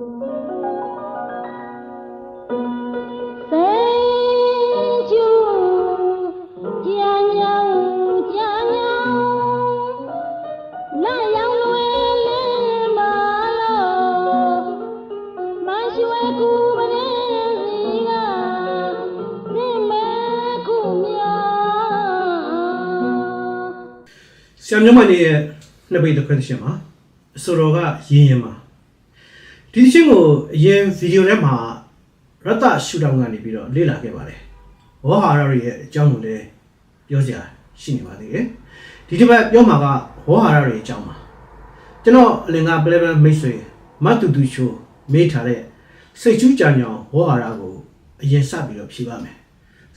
ဆရာမြတ်မနေရဲ့နှစ်ပိတ်တစ်ခွက်တစ်ချက်မှာအစောတော်ကရင်းရင်မှာ ဒီတစ်ချင်းကိုအရင်ဗီဒီယိုထဲမှာရတ္တရှူတောင်းကနေပြီးတော့လေ့လာခဲ့ပါတယ်ဝေါဟာရရဲ့အကြောင်းကိုလည်းပြောစရာရှိနေပါသေးတယ်ဒီတစ်ပတ်ပြောမှာကဝေါဟာရရဲ့အကြောင်းပါကျွန်တော်အလင်္ကာပလဲပန်မိတ်ဆွေမတ်တူတူချိုမေးထားတဲ့စိတ်ချူးကြံညောင်ဝေါဟာရကိုအရင်စပြီးတော့ဖြေပါမယ်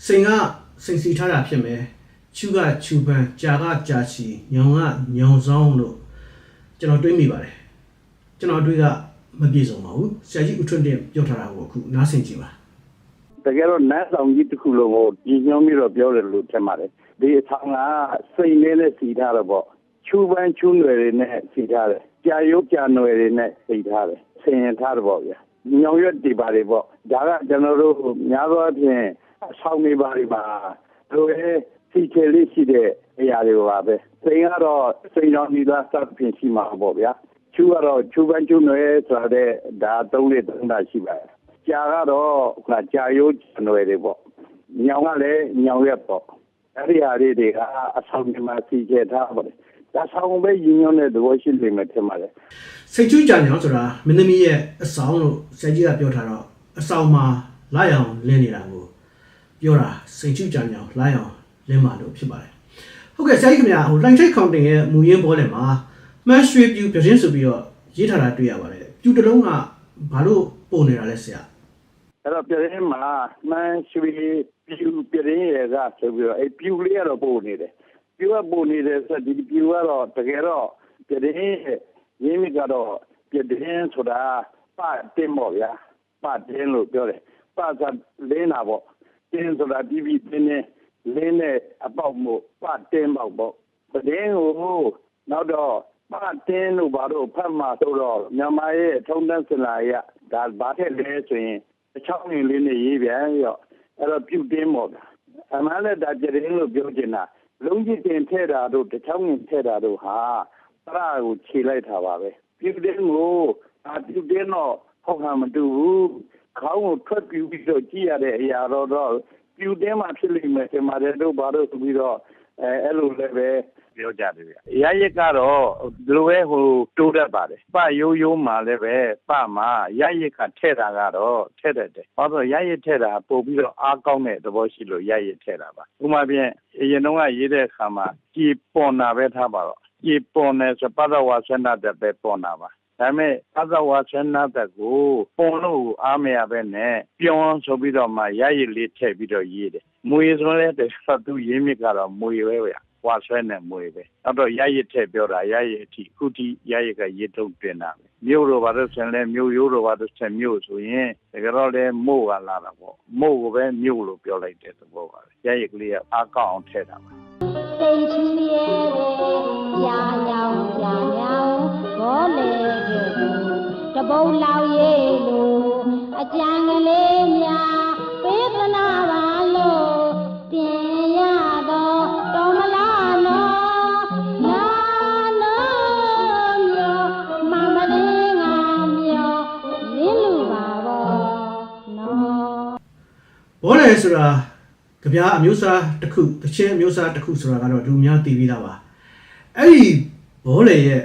စိန်ကစိန်စီထားတာဖြစ်မယ်ချူကချူပန်ကြာကကြာချီညောင်ကညောင်ဆောင်လို့ကျွန်တော်တွေးမိပါတယ်ကျွန်တော်အတွေးက မပြေဆုံးပါဘူးဆရာကြီးဦးထွန်းတင်ပြောထားတာကိုအခုနားဆင်ကြည့်ပါတကယ်တော့နတ်ဆောင်ကြီးတစ်ခုလုံးကိုကြီးညွှန်းပြီးတော့ပြောတယ်လို့ထင်ပါတယ်ဒီအဆောင်ကစိတ်လေးနဲ့စီထားတယ်ပေါ့ချူပန်းချူနွယ်တွေနဲ့စီထားတယ်ကြာရုပ်ကြာနွယ်တွေနဲ့စီထားတယ်ဆင်ရင်ထားတယ်ပေါ့ဗျာညောင်ရွက်ဒီပါတွေပေါ့ဒါကကျွန်တော်တို့များသောအားဖြင့်အဆောင်တွေပါတွေပါတို့ရဲ့စီချေလေးရှိတဲ့အရာတွေပါပဲစိန်ကတော့စိန်တော်ဒီသားစပ်ပြင်ရှိမှာပေါ့ဗျာ ချူကတော့ချူပန်းချူနွယ်ဆိုတဲ့ဒါသုံးလေးသုံးတာရှိပါတယ်ကြာကတော့ခါကြာရိုးနွယ်တွေပေါ့ညောင်ကလည်းညောင်ရက်ပေါ့အဲ့ဒီဟာလေးတွေကအဆောင်ဒီမှာစီကျထားပါတယ်ဒါဆောင်ပဲရင်းညွှန်းတဲ့သဘောရှိနေမှာထင်ပါတယ်စိတ်ချူးကြံညောင်ဆိုတာမင်းသမီးရဲ့အဆောင်လို့ဆရာကြီးကပြောထားတော့အဆောင်မှာလာရောင်လင်းနေတာကိုပြောတာစိတ်ချူးကြံညောင်လာရောင်လင်းမှာလို့ဖြစ်ပါတယ်ဟုတ်ကဲ့ဆရာကြီးခင်ဗျာဟို line trade counting ရဲ့မူရင်းဘောလယ်မှာ မှန်းရွှေပြူပြတင်းဆိုပြီးတော့ရေးထားတာတွေ့ရပါတယ်ပြူတစ်လုံးကဘာလို့ပုံနေတာလဲဆရာအဲ့တော့ပြည်ရင်းမှာမှန်းရွှေပြူပြည်ရင်းရဲ့ကဆိုပြီးတော့အဲ့ပြူလေးကတော့ပို့နေတယ်ပြူကပို့နေတယ်ဆိုတော့ဒီပြူကတော့တကယ်တော့ပြည်ရင်းရဲ့ရင်းမြစ်ကတော့ပြည်ရင်းဆိုတာပတင်းပေါ့ဗျာပတင်းလို့ပြောတယ်ပဆိုလင်းတာပေါ့တင်းဆိုတာပြီးပြီးတင်းနေလင်းနဲ့အပေါက်မို့ပတင်းပေါက်ပေါ့ပတင်းကိုနောက်တော့ ပတင်းလို့ဘာလို့ဖတ်မှာဆိုတော့မြန်မာရဲ့ထုံးတမ်းစလာရဒါဘာထက်လဲဆိုရင်အချောင်းလေးလေးနဲ့ရေးပြန်ရောအဲ့တော့ပြုတ်တင်းပေါ့ဗျာအမှန်လည်းဒါကြရင်လို့ပြောချင်တာလုံးကြီးတင်ထဲတာတို့တစ်ချောင်းရင်ထဲတာတို့ဟာပရကိုခြေလိုက်တာပါပဲပြုတ်တင်းကိုအာပြုတ်တင်းတော့ဟောက်ခံမတူဘူးခေါင်းကိုထွက်ပြူပြီးတော့ကြည့်ရတဲ့အရာတော့တော့ပြုတ်တင်းမှဖြစ်လိမ့်မယ်ဒီမှာတဲ့တို့ဘာလို့ဆိုပြီးတော့ အဲအဲ့လိုလည်းပဲပြောကြတယ်ဗျရရစ်ကတော့ဒီလိုပဲဟိုတိုးတတ်ပါတယ်ပရိုးရိုးမှလည်းပဲပမှာရရစ်ကထဲ့တာကတော့ထဲ့တတ်တယ်ဘာလို့ရရစ်ထဲ့တာပို့ပြီးတော့အားကောင်းတဲ့သဘောရှိလို့ရရစ်ထဲ့တာပါဥပမာဖြင့်အရင်တော့ကရေးတဲ့အခါမှာကြည်ပေါ်နာပဲထားပါတော့ကြည်ပေါ်နေဆိုပဒဝါဆန္ဒတဲ့ပဲပေါ်နာပါဒါပေမဲ့အသဝါဆန္ဒတဲ့ကိုပုံလို့အားမရပဲနဲ့ပြောင်းဆိုပြီးတော့မှရရည်လေးထည့်ပြီးတော့ရေးတယ် မွေဆိုလဲတဲ့ဖတ်သူရင်းမြစ်ကတော့မွေပဲဗျာဝါဆွဲနဲ့မွေပဲနောက်တော့ရရည်ထည့်ပြောတာရရည်အထိခုထိရရည်ကရေးထုံးတင်တာပဲမြို့လိုပါလို့ဆင်လဲမြို့ရိုးလိုပါလို့ဆင်မြို့ဆိုရင်တကယ်တော့လဲမို့ကလာတာပေါ့မို့ကိုပဲမြို့လို့ပြောလိုက်တဲ့သဘောပါပဲရရည်ကလေးကအားကောင်းအောင်ထည့်တာပါစိတ်ချူရဲ့ကြာညောင်ကြာညောင်ဘောလေကျူတပုံလောက်ရဲ့လို့အကြံကလေး ဘောလယ်ဆိုတာကြပြားအမျိုးအစားတစ်ခုတချင်းအမျိုးအစားတစ်ခုဆိုတာကတော့လူများသိပြီးသားပါအဲ့ဒီဘောလယ်ရဲ့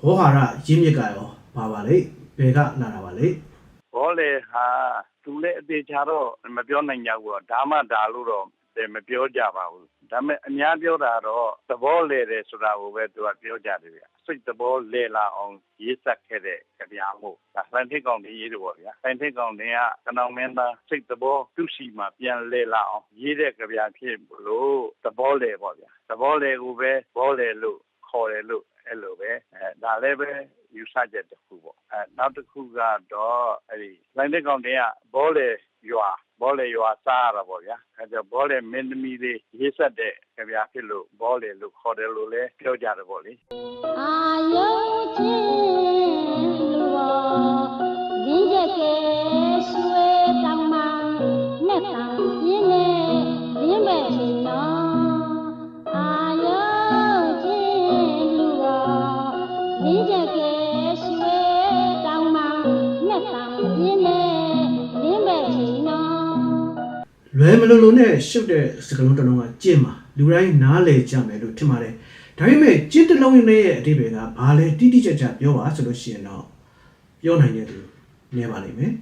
ဟောဟာရရင်းမြစ်ကရောပါပါလေဘယ်ကလာတာပါလေဘောလေဟာသူလည်းအသေးချာတော့မပြောနိုင်ကြဘူးတော့ဒါမှဒါလို့တော့ မပြောကြပါဘူး ဒါပေမဲ့ အများပြောတာတော့ သဘောလေတယ်ဆိုတာကိုပဲ သူကပြောကြတယ်ဗျ စိတ်သဘောလေလာအောင် ရေးဆက်ခဲ့တဲ့ကြပြားမှုဒါဖိုင်ထိတ်ကောင်တွေရေးတယ်ပေါ့ဗျာဖိုင်ထိတ်ကောင်တွေကကနောင်မင်းသား စိတ်သဘော သူရှိမှပြန်လေလာအောင် ရေးတဲ့ကြပြားဖြစ်လို့ သဘောလေပေါ့ဗျာ သဘောလေကိုပဲ ဘောလေလို့ခေါ်တယ်လို့ အဲ့လိုပဲအဲဒါလည်းပဲ ယူဆချက်တစ်ခုပေါ့အဲနောက်တစ်ခုကတော့အဲ့ဒီလိုင်းတဲ့ကောင်တွေကဘောလေ ရွာ ဘောလေရွာစားရတာပေါ့ဗျာ အဲကြောင့် ဘောလေမင်းသမီးလေး ရေးဆက်တဲ့ကြပြားဖြစ်လို့ ဘောလေလို့ခေါ်တယ်လို့လည်း ပြောကြတယ်ပေါ့လေ အာယုချင်းလူတော် လွယ်မလို့လို့နဲ့ရှုပ်တဲ့စကလုံးတစ်လုံးကကျင့်မှာလူတိုင်းနားလည်ကြမယ်လို့ထင်ပါတယ်ဒါပေမဲ့ကျင့်တစ်လုံးရဲ့အဓိပ္ပာယ်ကဘာလဲတိတိကျကျပြောပါဆိုလို့ရှိရင်တော့ပြောနိုင်တဲ့သူနေပါလိမ့်မယ်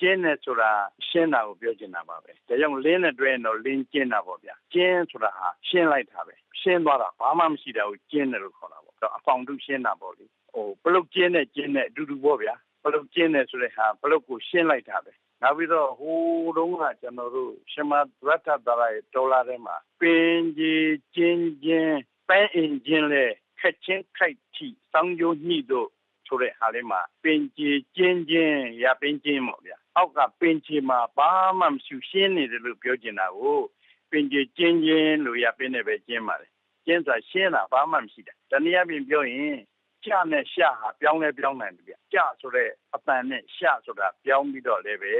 ကျင်းတယ်ဆိုတာရှင်းတာကိုပြောချင်တာပါပဲဒါကြောင့်လင်းနဲ့တွဲရင်တော့လင်းကျင်းတာပေါ့ဗျာကျင်းဆိုတာဟာရှင်းလိုက်တာပဲရှင်းသွားတာဘာမှမရှိတာကိုကျင်းတယ်လို့ခေါ်တာပေါ့တော့အဖောင်တုရှင်းတာပေါ့လေဟိုပလုတ်ကျင်းနဲ့ကျင်းနဲ့အတူတူပေါ့ဗျာပလုတ်ကျင်းတယ်ဆိုတဲ့ဟာပလုတ်ကိုရှင်းလိုက်တာပဲ နောက်ပြီးတော့ဟိုတုန်းကကျွန်တော်တို့ရှမရတ္ထတာရဲ့ဒေါ်လာထဲမှာပင်ကြီးကျင်းချင်းပဲအင်ဂျင်လေခက်ချင်းခိုက်ချီစောင်းကျိုးညှိတို့ဆိုတဲ့ဟာလေးမှာပင်ကြီးကျင်းချင်းရပင်ချင်းပေါ့ဗျာအောက်ကပင်ချင်းမှာဘာမှမရှိရှင်းနေတယ်လို့ပြောချင်တာကိုပင်ကြီးကျင်းချင်းလို့ရပင်နဲ့ပဲကျင်းပါလေကျင်းဆိုတာရှင်းတာဘာမှမရှိတာတနည်းအားဖြင့်ပြောရင် ကြနဲ့ရှာဟာပြောင်းလဲပြောင်းနိုင်တယ်ဗျကြဆိုတဲ့အပန်နဲ့ရှာဆိုတာပြောင်းပြီးတော့လည်းပဲ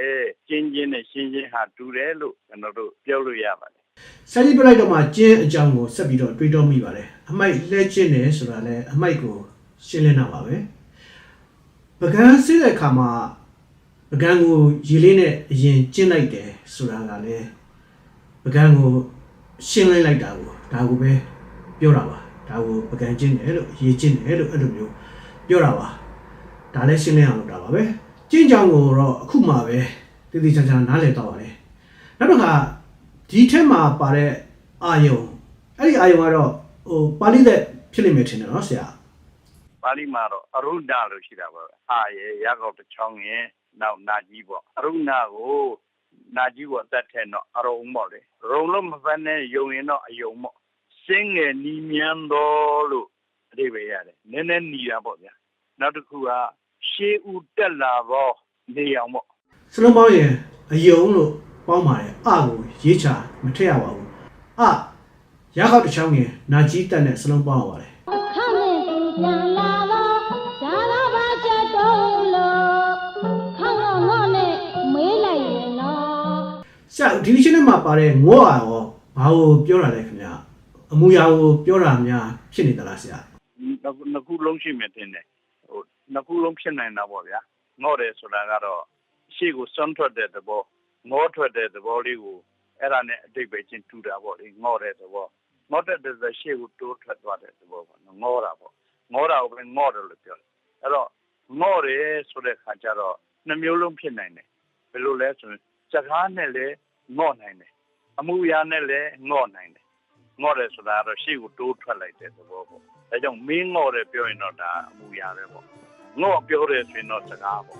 ကျင်းချင်းနဲ့ရှင်းချင်းဟာတူတယ်လို့ကျွန်တော်တို့ပြောလို့ရပါတယ်စာကြည့်ပြလိုက်တော့မှကျင်းအကြောင်းကိုဆက်ပြီးတော့တွေးတောမိပါတယ်အမိုက်လဲကျင်းတယ်ဆိုတာလဲအမိုက်ကိုရှင်းလင်းတာပါပဲပကန်းစစ်တဲ့အခါမှာပကန်းကိုရေလေးနဲ့အရင်ကျင်းလိုက်တယ်ဆိုတာကလည်းပကန်းကိုရှင်းလင်းလိုက်တာကိုဒါကိုပဲပြောတာပါ ဒါကိုပကန်းကျင်းတယ်လို့ရေကျင်းတယ်လို့အဲ့လိုမျိုးပြောတာပါဒါလည်းရှင်းလင်းအောင်လုပ်တာပါပဲကျင်းကြောင်ကိုတော့အခုမှပဲတည်တည်ချာချာနားလည်တော့ပါတယ်နောက်တစ်ခါဒီထက်မှာပါတဲ့အာယုံအဲ့ဒီအာယုံကတော့ဟိုပါဠိသက်ဖြစ်လိမ့်မယ်ထင်တယ်နော်ဆရာပါဠိမှာတော့အရုဏလို့ရှိတာပေါ့အာရေရကောက်တစ်ချောင်းရင်နောက်နာကြီးပေါ့အရုဏကိုနာကြီးကိုအသက်ထဲတော့အရုံပေါ့လေရုံလို့မဖက်နဲ့ယုံရင်တော့အယုံပေါ့ စင်းငယ်နီးမြန်းတော်လို့အဓိပ္ပာယ်ရတယ်နည်းနည်းနီးတာပေါ့ဗျာနောက်တစ်ခုကရှေးဦးတက်လာတော့နေအောင်ပေါ့စလုံးပေါင်းရင်အယုံလို့ပေါင်းပါတယ်အကိုရေးချမထည့်ရပါဘူးအရခောက်တစ်ချောင်းငယ်နာကြီးတက်နဲ့စလုံးပေါင်းရပါတယ်ခမင်းသူပြန်လာတော့ဒါတော့ဘာချက်တော့လို့ခေါင်းတော့ငေါ့နဲ့မေးလိုက်ရင်တော့ဆရာဒီဒီချင်းထဲမှာပါတဲ့ငေါ့อ่ะရောဘာကိုပြောတာလဲခင်ဗျာ အမူအရာကိုပြောတာများဖြစ်နေသလားဆရာနှစ်ခုနှစ်ခုလုံးရှိမယ်တင်တယ်ဟိုနှစ်ခုလုံးဖြစ်နိုင်တာပေါ့ဗျာငေါ့တယ်ဆိုတာကတော့ရှေ့ကိုစွန့်ထွက်တဲ့သဘောငေါ့ထွက်တဲ့သဘောလေးကိုအဲ့ဒါနဲ့အတိတ်ပဲချင်းတူတာပေါ့လေငေါ့တဲ့သဘောငေါ့တဲ့တဲ့ရှေ့ကိုတိုးထွက်သွားတဲ့သဘောပေါ့နော်ငေါ့တာပေါ့ငေါ့တာကိုပဲငေါ့တယ်လို့ပြောတယ်အဲ့တော့ငေါ့တယ်ဆိုတဲ့ခါကျတော့နှမျိုးလုံးဖြစ်နိုင်တယ်ဘယ်လိုလဲဆိုရင်စကားနဲ့လည်းငေါ့နိုင်တယ်အမှုရာနဲ့လည်းငေါ့နိုင်တယ် ငေါ့တယ်ဆိုတာကတော့ရှေ့ကိုတိုးထွက်လိုက်တဲ့သဘောပေါ့ဒါကြောင့်မင်းငေါ့တယ်ပြောရင်တော့ဒါအမူအရာပဲပေါ့ငေါ့ပြောတယ်ဆိုရင်တော့စကားပေါ့